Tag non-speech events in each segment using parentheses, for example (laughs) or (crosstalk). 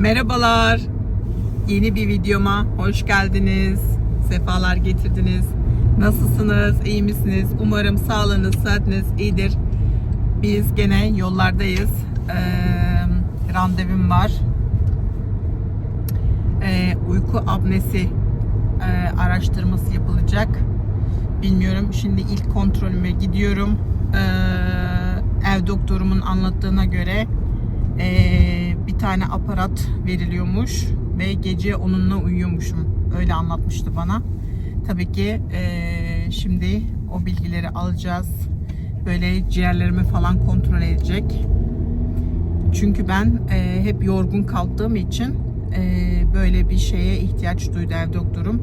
Merhabalar. Yeni bir videoma hoş geldiniz. Sefalar getirdiniz. Nasılsınız? İyi misiniz? Umarım sağlığınız, sıhhatiniz iyidir. Biz gene yollardayız. Ee, randevum var. Ee, uyku apnesi e, araştırması yapılacak. Bilmiyorum. Şimdi ilk kontrolüme gidiyorum. Ee, ev doktorumun anlattığına göre ee, bir tane aparat veriliyormuş ve gece onunla uyuyormuşum. Öyle anlatmıştı bana. Tabii ki ee, şimdi o bilgileri alacağız. Böyle ciğerlerimi falan kontrol edecek. Çünkü ben ee, hep yorgun kalktığım için ee, böyle bir şeye ihtiyaç duydu ev doktorum.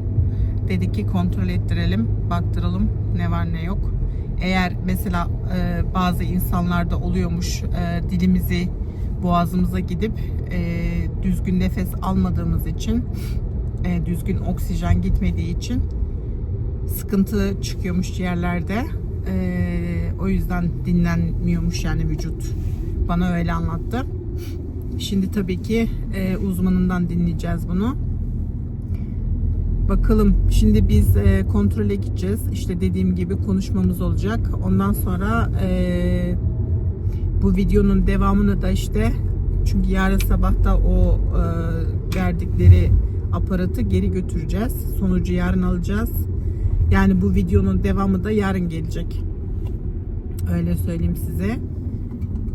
Dedi ki kontrol ettirelim, baktıralım ne var ne yok. Eğer mesela e, bazı insanlarda oluyormuş e, dilimizi boğazımıza gidip e, düzgün nefes almadığımız için e, düzgün oksijen gitmediği için sıkıntı çıkıyormuş ciğerlerde. E, o yüzden dinlenmiyormuş yani vücut. Bana öyle anlattı. Şimdi tabii ki e, uzmanından dinleyeceğiz bunu. Bakalım şimdi biz e, kontrole gideceğiz. İşte dediğim gibi konuşmamız olacak. Ondan sonra e, bu videonun devamını da işte çünkü yarın sabah da o e, verdikleri aparatı geri götüreceğiz. Sonucu yarın alacağız. Yani bu videonun devamı da yarın gelecek. Öyle söyleyeyim size.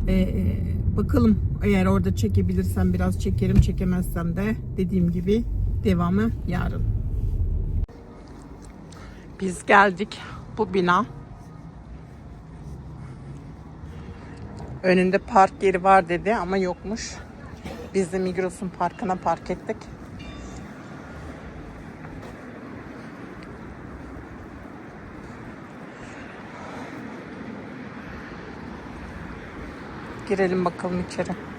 E, e, bakalım eğer orada çekebilirsem biraz çekerim. Çekemezsem de dediğim gibi devamı yarın. Biz geldik bu bina. Önünde park yeri var dedi ama yokmuş. Biz de Migros'un parkına park ettik. Girelim bakalım içeri.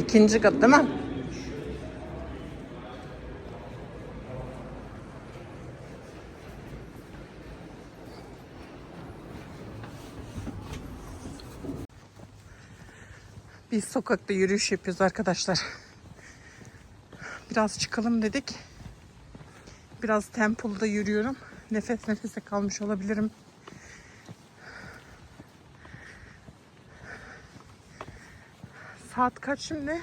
İkinci kat değil mi? Biz sokakta yürüyüş yapıyoruz arkadaşlar. Biraz çıkalım dedik. Biraz tempolu da yürüyorum. Nefes nefese kalmış olabilirim. Saat kaç şimdi?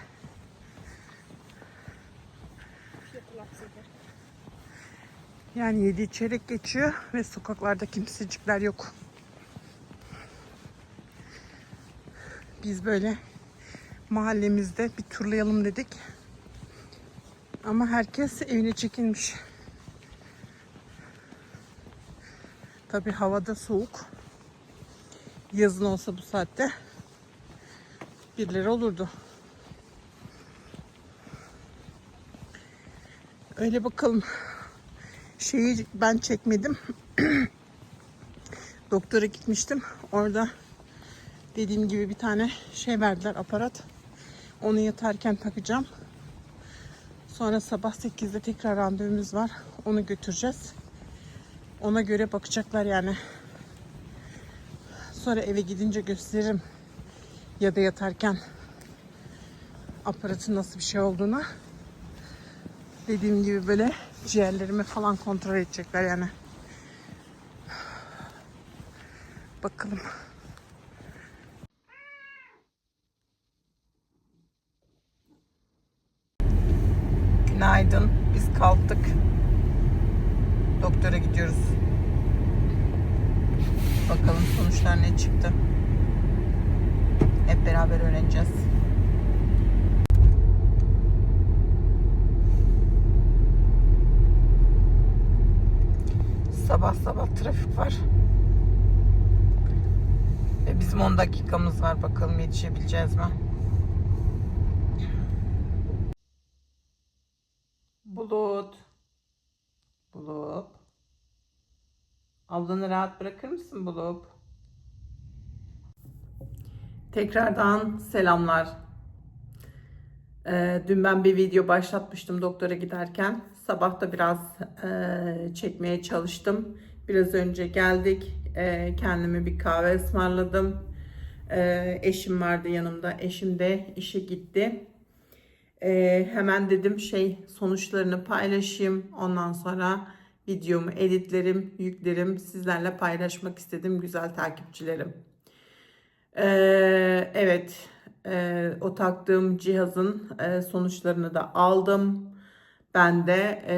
Yani yedi çeyrek geçiyor ve sokaklarda kimsecikler yok. Biz böyle mahallemizde bir turlayalım dedik. Ama herkes evine çekilmiş. Tabi havada soğuk. Yazın olsa bu saatte birileri olurdu. Öyle bakalım. Şeyi ben çekmedim. (clears throat) Doktora gitmiştim. Orada dediğim gibi bir tane şey verdiler aparat. Onu yatarken takacağım. Sonra sabah 8'de tekrar randevumuz var. Onu götüreceğiz. Ona göre bakacaklar yani. Sonra eve gidince gösteririm. Ya da yatarken aparatın nasıl bir şey olduğunu. Dediğim gibi böyle ciğerlerimi falan kontrol edecekler yani. Bakalım. Günaydın. Biz kalktık. Doktora gidiyoruz. Bakalım sonuçlar ne çıktı. Hep beraber öğreneceğiz. Sabah sabah trafik var. Ve bizim 10 dakikamız var. Bakalım yetişebileceğiz mi? Bulut. Bulup. Ablanı rahat bırakır mısın Bulup? Tekrardan selamlar. Ee, dün ben bir video başlatmıştım doktora giderken. Sabah da biraz e, çekmeye çalıştım. Biraz önce geldik. E, kendime bir kahve ısmarladım. E, eşim vardı yanımda. Eşim de işe gitti. E, hemen dedim şey sonuçlarını paylaşayım. Ondan sonra videomu editlerim, yüklerim. Sizlerle paylaşmak istedim güzel takipçilerim. Ee, evet, e, o taktığım cihazın e, sonuçlarını da aldım. Ben de e,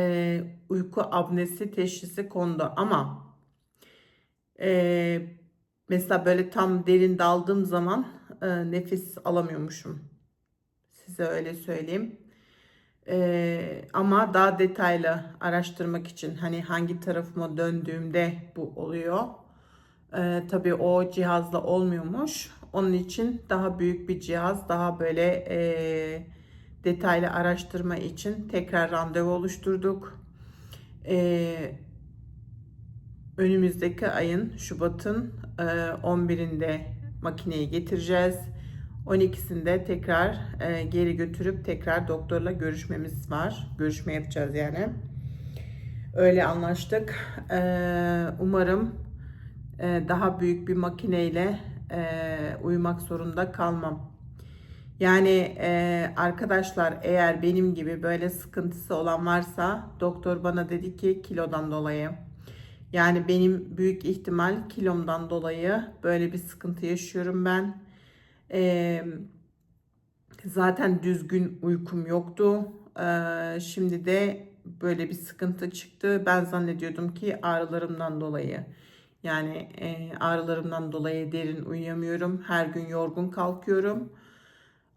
uyku apnesi teşhisi kondu ama e, mesela böyle tam derin daldığım zaman e, nefes alamıyormuşum. Size öyle söyleyeyim. E, ama daha detaylı araştırmak için hani hangi tarafıma döndüğümde bu oluyor. Ee, tabii o cihazla olmuyormuş. Onun için daha büyük bir cihaz, daha böyle e, detaylı araştırma için tekrar randevu oluşturduk. Ee, önümüzdeki ayın Şubat'ın e, 11'inde makineyi getireceğiz. 12'sinde tekrar e, geri götürüp tekrar doktorla görüşmemiz var. Görüşme yapacağız yani. Öyle anlaştık. Ee, umarım e, daha büyük bir makineyle e, uyumak zorunda kalmam. Yani e, arkadaşlar eğer benim gibi böyle sıkıntısı olan varsa doktor bana dedi ki kilodan dolayı. Yani benim büyük ihtimal kilomdan dolayı böyle bir sıkıntı yaşıyorum ben. E, zaten düzgün uykum yoktu. E, şimdi de böyle bir sıkıntı çıktı. Ben zannediyordum ki ağrılarımdan dolayı. Yani e, ağrılarımdan dolayı derin uyuyamıyorum. Her gün yorgun kalkıyorum.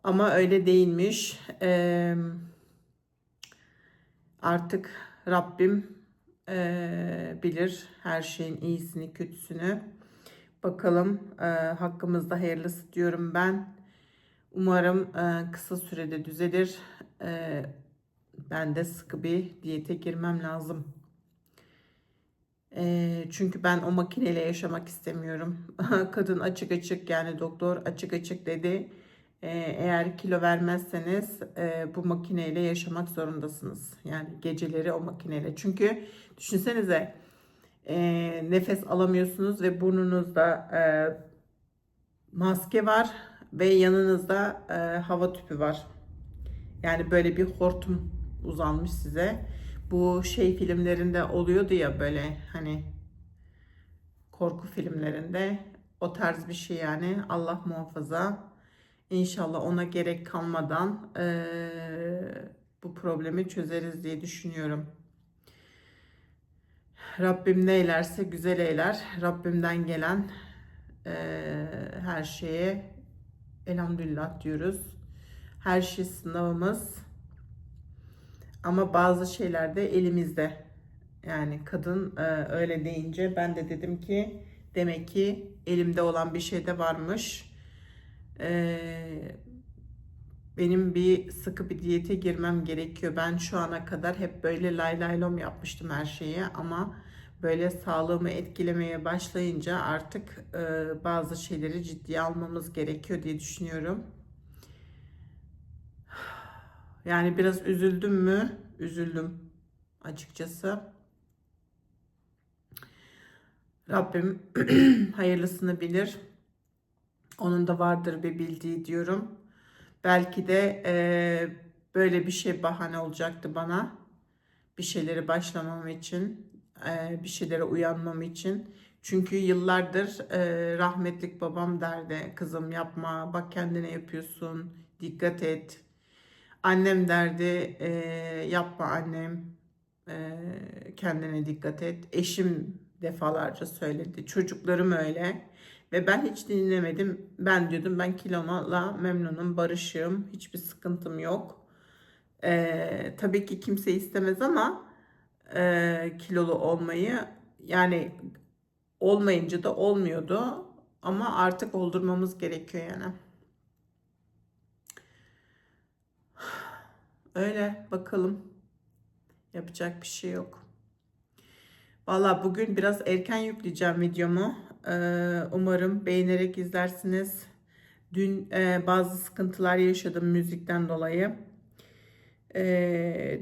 Ama öyle değilmiş. E, artık Rabbim e, bilir her şeyin iyisini kötüsünü. Bakalım e, hakkımızda hayırlısı diyorum ben. Umarım e, kısa sürede düzelir. E, ben de sıkı bir diyete girmem lazım. E, çünkü ben o makineyle yaşamak istemiyorum. (laughs) Kadın açık açık yani doktor açık açık dedi. E, eğer kilo vermezseniz e, bu makineyle yaşamak zorundasınız. Yani geceleri o makineyle. Çünkü düşünsenize e, nefes alamıyorsunuz ve burnunuzda e, maske var ve yanınızda hava tüpü var. Yani böyle bir hortum uzanmış size bu şey filmlerinde oluyordu ya böyle hani korku filmlerinde o tarz bir şey yani Allah muhafaza İnşallah ona gerek kalmadan e, bu problemi çözeriz diye düşünüyorum. Rabbim ne eylerse güzel eyler. Rabbimden gelen e, her şeye elhamdülillah diyoruz. Her şey sınavımız. Ama bazı şeyler de elimizde. Yani kadın e, öyle deyince ben de dedim ki demek ki elimde olan bir şey de varmış. E, benim bir sıkı bir diyete girmem gerekiyor. Ben şu ana kadar hep böyle lay lay lom yapmıştım her şeyi ama böyle sağlığımı etkilemeye başlayınca artık e, bazı şeyleri ciddiye almamız gerekiyor diye düşünüyorum. (sighs) Yani biraz üzüldüm mü? Üzüldüm açıkçası. Rabbim (clears throat) hayırlısını bilir. Onun da vardır bir bildiği diyorum. Belki de e, böyle bir şey bahane olacaktı bana. Bir şeyleri başlamam için, e, bir şeylere uyanmam için. Çünkü yıllardır e, rahmetlik babam derdi, kızım yapma, bak kendine yapıyorsun, dikkat et, Annem derdi e, yapma annem e, kendine dikkat et. Eşim defalarca söyledi. Çocuklarım öyle. Ve ben hiç dinlemedim. Ben diyordum ben kilomla memnunum, barışığım. Hiçbir sıkıntım yok. E, tabii ki kimse istemez ama e, kilolu olmayı yani olmayınca da olmuyordu. Ama artık oldurmamız gerekiyor yani. (sighs) Öyle bakalım. Yapacak bir şey yok. Valla bugün biraz erken yükleyeceğim videomu. Ee, umarım beğenerek izlersiniz. Dün e, bazı sıkıntılar yaşadım müzikten dolayı. Ee,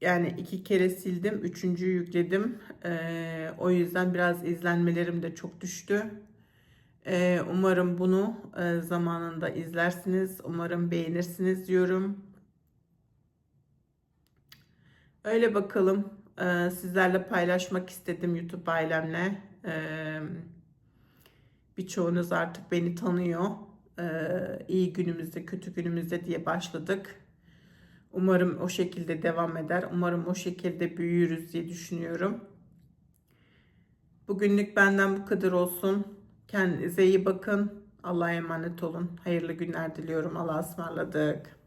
yani iki kere sildim, üçüncüyü yükledim. Ee, o yüzden biraz izlenmelerim de çok düştü. Umarım bunu e, zamanında izlersiniz. Umarım beğenirsiniz diyorum. Öyle bakalım. Ee, sizlerle paylaşmak istedim YouTube ailemle. Ee, birçoğunuz artık beni tanıyor. Ee, iyi günümüzde, kötü günümüzde diye başladık. Umarım o şekilde devam eder. Umarım o şekilde büyürüz diye düşünüyorum. Bugünlük benden bu kadar olsun. Kendinize iyi bakın. Allah'a emanet olun. Hayırlı günler diliyorum. Allah'a ısmarladık.